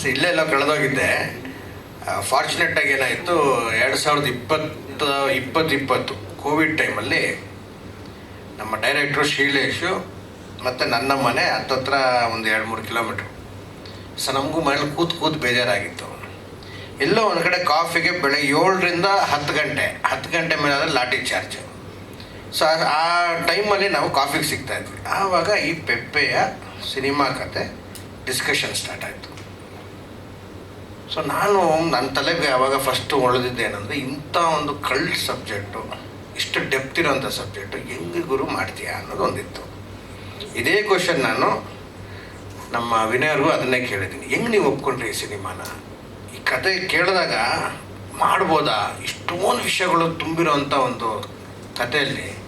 So ಎಲ್ಲ ಕಳೆದೋಗಿದ್ದೆ fortunate ಆಗಿ ಏನಾಯಿತು, ಎರಡು ಸಾವಿರದ ಇಪ್ಪತ್ತು ಇಪ್ಪತ್ತು ಇಪ್ಪತ್ತು ಕೋವಿಡ್ ಟೈಮಲ್ಲಿ ನಮ್ಮ ಡೈರೆಕ್ಟ್ರು ಶೀಲೇಶು ಮತ್ತು ನನ್ನ ಮನೆ ಹತ್ತತ್ರ ಒಂದು ಎರಡು ಮೂರು ಕಿಲೋಮೀಟ್ರು ಸೊ ನಮಗೂ ಮನೇಲಿ ಕೂತು ಕೂತು ಬೇಜಾರಾಗಿತ್ತು. ಎಲ್ಲೋ ಒಂದು ಕಡೆ ಕಾಫಿಗೆ ಬೆಳಗ್ಗೆ ಏಳರಿಂದ ಹತ್ತು ಗಂಟೆ ಹತ್ತು ಗಂಟೆ ಮೇಲೆ ಆದರೆ ಲಾಟಿ ಚಾರ್ಜ್ ಸೊ ಆ ಟೈಮಲ್ಲಿ ನಾವು ಕಾಫಿಗೆ ಸಿಗ್ತಾ ಇದ್ವಿ. ಆವಾಗ ಈ ಪೆಪ್ಪೆಯ ಸಿನಿಮಾ ಕತೆ ಡಿಸ್ಕಷನ್ ಸ್ಟಾರ್ಟ್ ಆಯಿತು. ಸೊ ನಾನು ನನ್ನ ತಲೆಗೆ ಆವಾಗ ಫಸ್ಟು ಉಳಿದಿದ್ದೇನೆಂದರೆ ಇಂಥ ಒಂದು ಕಲ್ಟ್ ಸಬ್ಜೆಕ್ಟು ಇಷ್ಟು ಡೆಪ್ತ್ ಇರೋಂಥ ಸಬ್ಜೆಕ್ಟು ಹೆಂಗೆ ಗುರು ಮಾಡ್ತೀಯಾ ಅನ್ನೋದು ಒಂದಿತ್ತು. ಇದೇ ಕ್ವಶನ್ ನಾನು ನಮ್ಮ ವಿನಯರ್ಗೂ ಅದನ್ನೇ ಕೇಳಿದ್ದೀನಿ. ಹೆಂಗೆ ನೀವು ಒಪ್ಕೊಂಡ್ರಿ ಈ ಸಿನಿಮಾನ? ಈ ಕತೆ ಕೇಳಿದಾಗ ಮಾಡ್ಬೋದಾ? ಇಷ್ಟೊಂದು ವಿಷಯಗಳು ತುಂಬಿರೋಂಥ ಒಂದು ಕಥೆಯಲ್ಲಿ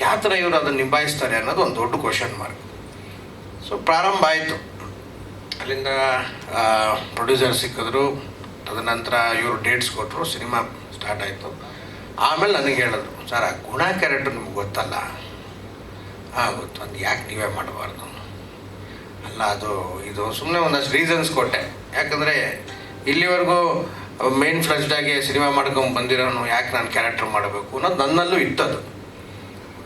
ಯಾವ ಥರ ಇವರು ಅದನ್ನು ನಿಭಾಯಿಸ್ತಾರೆ ಅನ್ನೋದು ಒಂದು ದೊಡ್ಡ ಕ್ವಶನ್ ಮಾರ್ಕ್ ಸೊ ಪ್ರಾರಂಭ ಆಯಿತು. ಅಲ್ಲಿಂದ ಪ್ರೊಡ್ಯೂಸರ್ ಸಿಕ್ಕಿದ್ರು. ತದನಂತರ ಇವರು ಡೇಟ್ಸ್ ಕೊಟ್ಟರು ಸಿನಿಮಾ ಸ್ಟಾರ್ಟ್ ಆಯಿತು. ಆಮೇಲೆ ನನಗೆ ಹೇಳಿದ್ರು, ಸರ್, ಆ ಗುಣ ಕ್ಯಾರೆಕ್ಟರ್ ನಿಮ್ಗೆ ಗೊತ್ತಲ್ಲ? ಹಾಂ, ಗೊತ್ತು. ಅದು ಯಾಕೆ ನೀವೇ ಮಾಡಬಾರ್ದು? ಅಲ್ಲ, ಅದು, ಇದು ಸುಮ್ಮನೆ ಒಂದಷ್ಟು ರೀಸನ್ಸ್ ಕೊಟ್ಟೆ. ಯಾಕಂದರೆ ಇಲ್ಲಿವರೆಗೂ ಮೇನ್ ಫ್ಲಜ್ಡಾಗಿ ಸಿನಿಮಾ ಮಾಡ್ಕೊಂಡು ಬಂದಿರೋನು ಯಾಕೆ ನಾನು ಕ್ಯಾರೆಕ್ಟರ್ ಮಾಡಬೇಕು? ಅನ್ನೋದು ನನ್ನಲ್ಲೂ ಇತ್ತದು.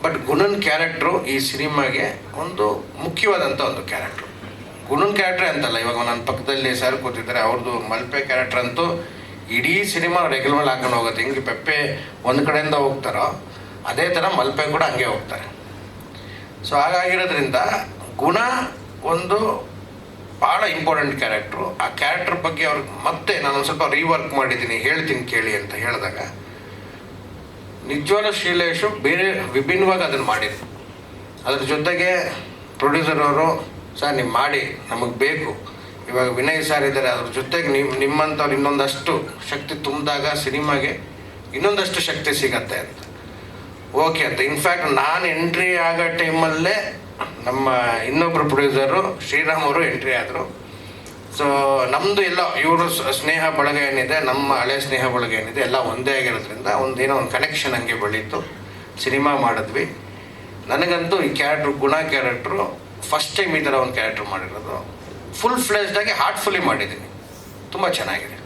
ಬಟ್ ಗುಣನ್ ಕ್ಯಾರೆಕ್ಟ್ರು ಈ ಸಿನಿಮಾಗೆ ಒಂದು ಮುಖ್ಯವಾದಂಥ ಒಂದು ಕ್ಯಾರೆಕ್ಟ್ರು. ಗುಣನ್ ಕ್ಯಾರೆಕ್ಟ್ರೇ ಅಂತಲ್ಲ, ಇವಾಗ ನನ್ನ ಪಕ್ಕದಲ್ಲಿ ಸರ್ ಕೂತಿದ್ದಾರೆ ಅವ್ರದ್ದು ಮಲ್ಪೆ ಕ್ಯಾರೆಕ್ಟರ್ ಅಂತೂ ಇಡೀ ಸಿನಿಮಾ ರೆಗ್ಯುಲರ್ ಮೇಲೆ ಹಾಕೊಂಡು ಹೋಗುತ್ತೆ. ಹೆಂಗೆ ಪೆಪ್ಪೆ ಒಂದು ಕಡೆಯಿಂದ ಹೋಗ್ತಾರೋ, ಅದೇ ಥರ ಮಲ್ಪೆ ಕೂಡ ಹಂಗೆ ಹೋಗ್ತಾರೆ. ಸೊ ಹಾಗಾಗಿರೋದ್ರಿಂದ ಗುಣ ಒಂದು ಭಾಳ ಇಂಪಾರ್ಟೆಂಟ್ ಕ್ಯಾರೆಕ್ಟ್ರು. ಆ ಕ್ಯಾರೆಕ್ಟ್ರ್ ಬಗ್ಗೆ ಅವ್ರಿಗೆ ಮತ್ತೆ ನಾನು ಒಂದು ಸ್ವಲ್ಪ ರೀವರ್ಕ್ ಮಾಡಿದ್ದೀನಿ, ಹೇಳ್ತೀನಿ ಕೇಳಿ ಅಂತ ಹೇಳಿದಾಗ. ನಿಜವಾದ ಶ್ರೀಲೇಶು ಬೇರೆ ವಿಭಿನ್ನವಾಗಿ ಅದನ್ನು ಮಾಡಿದ್ರು. ಅದ್ರ ಜೊತೆಗೆ ಪ್ರೊಡ್ಯೂಸರ್ ಅವರು, ಸರ್, ನೀವು ಮಾಡಿ, ನಮಗೆ ಬೇಕು. ಇವಾಗ ವಿನಯ್ ಸರ್ ಇದ್ದಾರೆ, ಅದ್ರ ಜೊತೆಗೆ ನೀವು, ನಿಮ್ಮಂಥವ್ರು ಇನ್ನೊಂದಷ್ಟು ಶಕ್ತಿ ತುಂಬಿದಾಗ ಸಿನಿಮಾಗೆ ಇನ್ನೊಂದಷ್ಟು ಶಕ್ತಿ ಸಿಗತ್ತೆ ಅಂತ. ಓಕೆ ಅಂತ. ಇನ್ಫ್ಯಾಕ್ಟ್ ನಾನು ಎಂಟ್ರಿ ಆಗೋ ಟೈಮಲ್ಲೇ ನಮ್ಮ ಇನ್ನೊಬ್ಬರು ಪ್ರೊಡ್ಯೂಸರು ಶ್ರೀರಾಮ್ ಅವರು ಎಂಟ್ರಿ ಆದರು. ಸೊ ನಮ್ಮದು ಎಲ್ಲ, ಇವರು ಸ್ನೇಹ ಬಳಗ ಏನಿದೆ, ನಮ್ಮ ಹಳೆ ಸ್ನೇಹ ಬಳಗ ಏನಿದೆ, ಎಲ್ಲ ಒಂದೇ ಆಗಿರೋದ್ರಿಂದ ಒಂದು ಏನೋ ಒಂದು ಕನೆಕ್ಷನ್ ಹಂಗೆ ಬೆಳೀತು. ಸಿನಿಮಾ ಮಾಡಿದ್ವಿ. ನನಗಂತೂ ಈ ಕ್ಯಾರೆಕ್ಟ್ರು ಗುಣ ಕ್ಯಾರೆಕ್ಟ್ರು ಫಸ್ಟ್ ಟೈಮ್ ಈ ಥರ ಒಂದು ಕ್ಯಾರೆಕ್ಟ್ರ್ ಮಾಡಿರೋದು. ಫುಲ್ ಫ್ಲೆಸ್ಡಾಗಿ ಹಾರ್ಟ್ಫುಲ್ಲಿ ಮಾಡಿದ್ದೀನಿ. ತುಂಬ ಚೆನ್ನಾಗಿದೆ.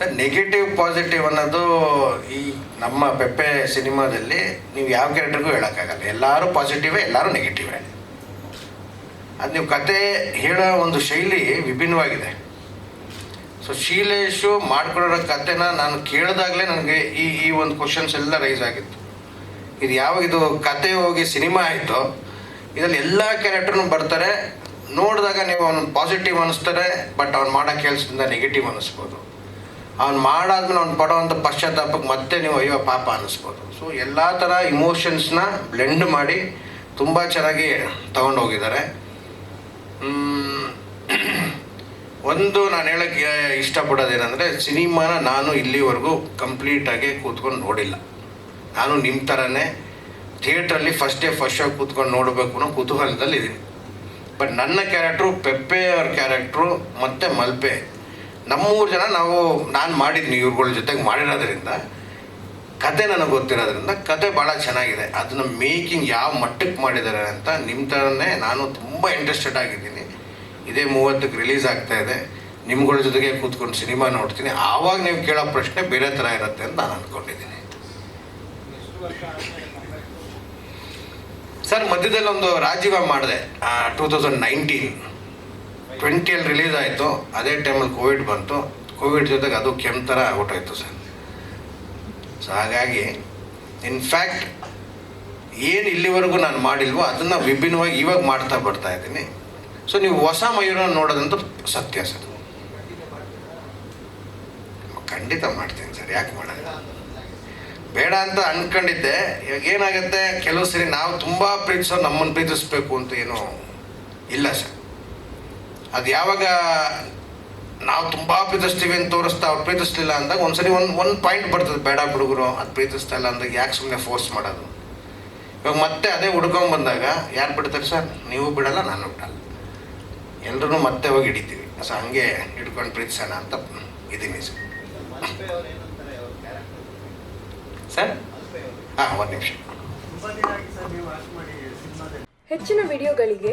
ಸರ್ ನೆಗೆಟಿವ್ ಪಾಸಿಟಿವ್ ಅನ್ನೋದು ಈ ನಮ್ಮ ಪೆಪ್ಪೆ ಸಿನಿಮಾದಲ್ಲಿ ನೀವು ಯಾವ ಕ್ಯಾರೆಕ್ಟರ್ಗೂ ಹೇಳೋಕ್ಕಾಗಲ್ಲ. ಎಲ್ಲರೂ ಪಾಸಿಟಿವೇ ಎಲ್ಲರೂ ನೆಗೆಟಿವೇ ಅದು ನೀವು ಕತೆ ಹೇಳೋ ಒಂದು ಶೈಲಿ ವಿಭಿನ್ನವಾಗಿದೆ. ಸೊ ಶೀಲೇಶು ಮಾಡ್ಕೊಡೋ ಕತೆನ ನಾನು ಕೇಳಿದಾಗಲೇ ನನಗೆ ಈ ಈ ಒಂದು ಕ್ವಶನ್ಸ್ ಎಲ್ಲ ರೈಸ್ ಆಗಿತ್ತು. ಇದು ಯಾವಾಗ ಇದು ಕತೆ ಹೋಗಿ ಸಿನಿಮಾ ಆಯಿತು, ಇದರಲ್ಲಿ ಎಲ್ಲ ಕ್ಯಾರೆಕ್ಟರ್ನು ಬರ್ತಾರೆ. ನೋಡಿದಾಗ ನೀವು ಅವ್ನು ಪಾಸಿಟಿವ್ ಅನ್ನಿಸ್ತಾರೆ ಬಟ್ ಅವ್ನು ಮಾಡೋ ಕೆಲಸದಿಂದ ನೆಗೆಟಿವ್ ಅನ್ನಿಸ್ಬೋದು. ಅವ್ನು ಮಾಡಾದ್ಮೇಲೆ ಅವ್ನು ಪಡೋವಂಥ ಪಶ್ಚಾತ್ತಾಪಕ್ಕೆ ಮತ್ತೆ ನೀವು, ಅಯ್ಯೋ, ಪಾಪ ಅನ್ನಿಸ್ಬೋದು ಸೊ ಎಲ್ಲ ಥರ ಇಮೋಷನ್ಸ್ನ ಬ್ಲೆಂಡ್ ಮಾಡಿ ತುಂಬ ಚೆನ್ನಾಗಿ ತಗೊಂಡೋಗಿದ್ದಾರೆ. ಒಂದು ನಾನು ಹೇಳೋಕ್ಕೆ ಇಷ್ಟಪಡೋದೇನೆಂದರೆ, ಸಿನಿಮಾನ ನಾನು ಇಲ್ಲಿವರೆಗೂ ಕಂಪ್ಲೀಟಾಗಿ ಕೂತ್ಕೊಂಡು ನೋಡಿಲ್ಲ. ನಾನು ನಿಮ್ಮ ಥರನೇ ಥಿಯೇಟ್ರಲ್ಲಿ ಫಸ್ಟ್ ಡೇ ಫಸ್ಟ್ ಶೋ ಕೂತ್ಕೊಂಡು ನೋಡಬೇಕು ಅನ್ನೋ ಕುತೂಹಲದಲ್ಲಿ ಇದ್ದೀನಿ ಬಟ್ ನನ್ನ ಕ್ಯಾರೆಕ್ಟ್ರು ಪೆಪ್ಪೆ ಅವ್ರ ಕ್ಯಾರೆಕ್ಟ್ರು ಮತ್ತು ಮಲ್ಪೆ. ನಮ್ಮೂರು ಜನ ನಾವು, ನಾನು ಮಾಡಿದ್ದೀನಿ ಇವ್ರುಗಳ ಜೊತೆಗೆ ಮಾಡಿರೋದ್ರಿಂದ, ಕತೆ ನನಗೆ ಗೊತ್ತಿರೋದ್ರಿಂದ ಕತೆ ಭಾಳ ಚೆನ್ನಾಗಿದೆ. ಅದನ್ನು ಮೇಕಿಂಗ್ ಯಾವ ಮಟ್ಟಕ್ಕೆ ಮಾಡಿದ್ದಾರೆ ಅಂತ ನಿಮ್ಮ ಥರನೇ ನಾನು ತುಂಬ ಇಂಟ್ರೆಸ್ಟೆಡ್ ಆಗಿದ್ದೀನಿ. ಇದೇ ಮೂವತ್ತಕ್ಕೆ ರಿಲೀಸ್ ಆಗ್ತಾ ಇದೆ. ನಿಮ್ಗಳ ಜೊತೆಗೆ ಕೂತ್ಕೊಂಡು ಸಿನಿಮಾ ನೋಡ್ತೀನಿ. ಆವಾಗ ನೀವು ಕೇಳೋ ಪ್ರಶ್ನೆ ಬೇರೆ ಥರ ಇರುತ್ತೆ ಅಂತ ನಾನು ಅಂದ್ಕೊಂಡಿದ್ದೀನಿ ಸರ್ ಮಧ್ಯದಲ್ಲಿ ಒಂದು ರಾಜೀವ ಮಾಡಿದೆ ಟೂ ತೌಸಂಡ್ ನೈನ್ಟೀನ್ ಟ್ವೆಂಟಿಯಲ್ಲಿ ರಿಲೀಸ್ ಆಯಿತು, ಅದೇ ಟೈಮಲ್ಲಿ ಕೋವಿಡ್ ಬಂತು. ಕೋವಿಡ್ ಜೊತೆಗೆ ಅದು ಕೆಮ್ಮು ಥರ ಹೊಟ್ಟೋಯ್ತು ಸರ್. ಸೊ ಹಾಗಾಗಿ ಇನ್ಫ್ಯಾಕ್ಟ್ ಏನು ಇಲ್ಲಿವರೆಗೂ ನಾನು ಮಾಡಿಲ್ವೋ ಅದನ್ನು ವಿಭಿನ್ನವಾಗಿ ಇವಾಗ ಮಾಡ್ತಾ ಬರ್ತಾ ಇದ್ದೀನಿ. ಸೊ ನೀವು ಹೊಸ ಮಯೂರ ನೋಡೋದಂತೂ ಸತ್ಯ ಸರ್. ಖಂಡಿತ ಮಾಡ್ತೀನಿ ಸರ್, ಯಾಕೆ ಮಾಡಲ್ಲ? ಬೇಡ ಅಂತ ಅನ್ಕೊಂಡಿದ್ದೆ. ಇವಾಗ ಏನಾಗುತ್ತೆ, ಕೆಲವು ಸರಿ ನಾವು ತುಂಬ ಪ್ರೀತಿಸೋ ನಮ್ಮನ್ನು ಪ್ರೀತಿಸ್ಬೇಕು ಅಂತ ಏನು ಇಲ್ಲ ಸರ್. ಅದು ಯಾವಾಗ ನಾವು ತುಂಬ ಪ್ರೀತಿಸ್ತೀವಿ ಅಂತ ತೋರಿಸ್ತಾ ಅವ್ರು ಪ್ರೀತಿಸ್ಲಿಲ್ಲ ಅಂದಾಗ ಒಂದ್ಸರಿ ಒಂದು ಒಂದು ಪಾಯಿಂಟ್ ಬರ್ತದೆ ಬೇಡ ಹುಡುಗರು ಅದು ಪ್ರೀತಿಸ್ತಾ ಇಲ್ಲ ಅಂದಾಗ ಯಾಕೆ ಸುಮ್ಮನೆ ಫೋರ್ಸ್ ಮಾಡೋದು? ಇವಾಗ ಮತ್ತೆ ಅದೇ ಹುಡ್ಕೊಂಡ್ ಬಂದಾಗ ಯಾರು ಬಿಡ್ತಾರೆ ಸರ್? ನೀವು ಬಿಡಲ್ಲ ನಾನು ಬಿಡಲ್ಲ. ಎಲ್ಲರೂ ಮತ್ತೆ ಹೋಗಿ ಹಿಡಿತೀವಿ. ಸೊ ಹಂಗೆ ಹಿಡ್ಕೊಂಡು ಪ್ರೀತಿಸೋಣ ಅಂತ ಇದ್ದೀನಿ ಸರ್. ಸರ್? ಹಾಂ ಒಂದು ನಿಮಿಷ. ಹೆಚ್ಚಿನ ವಿಡಿಯೋಗಳಿಗೆ